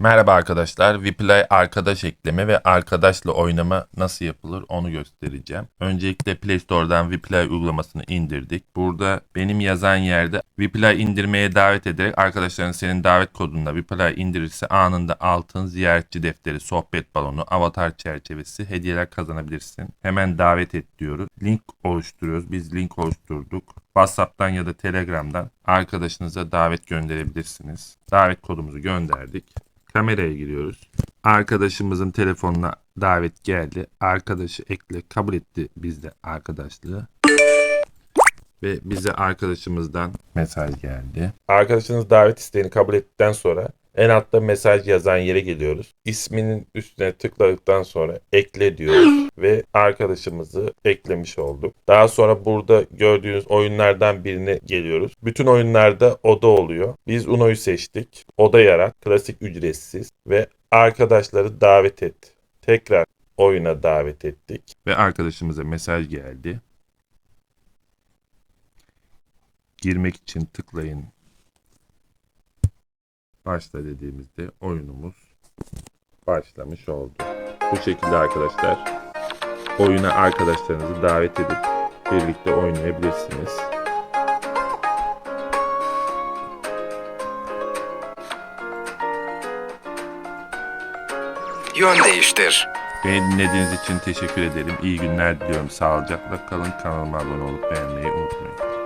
Merhaba arkadaşlar. Vplay arkadaş ekleme ve arkadaşla oynama nasıl yapılır onu göstereceğim. Öncelikle Play Store'dan Vplay uygulamasını indirdik. Burada benim yazan yerde Vplay indirmeye davet ederek arkadaşların senin davet kodunla Vplay indirirse anında altın ziyaretçi defteri, sohbet balonu, avatar çerçevesi hediyeler kazanabilirsin. Hemen davet et diyoruz. Link oluşturuyoruz. Biz link oluşturduk. WhatsApp'tan ya da Telegram'dan arkadaşınıza davet gönderebilirsiniz. Davet kodumuzu gönderdik. Kameraya giriyoruz. Arkadaşımızın telefonuna davet geldi. Arkadaşı ekle kabul etti bizde arkadaşlığı. Ve bize arkadaşımızdan mesaj geldi. Arkadaşınız davet isteğini kabul ettikten sonra en altta mesaj yazan yere geliyoruz. İsminin üstüne tıkladıktan sonra ekle diyoruz ve arkadaşımızı eklemiş olduk. Daha sonra burada gördüğünüz oyunlardan birine geliyoruz. Bütün oyunlarda oda oluyor. Biz Uno'yu seçtik. Oda yarat, klasik ücretsiz ve arkadaşları davet et. Tekrar oyuna davet ettik. Ve arkadaşımıza mesaj geldi. Girmek için tıklayın başla dediğimizde oyunumuz başlamış oldu. Bu şekilde arkadaşlar oyuna arkadaşlarınızı davet edip birlikte oynayabilirsiniz. Yön değiştir. Beni dinlediğiniz için teşekkür ederim. İyi günler diliyorum. Sağlıcakla kalın. Kanalıma abone olup beğenmeyi unutmayın.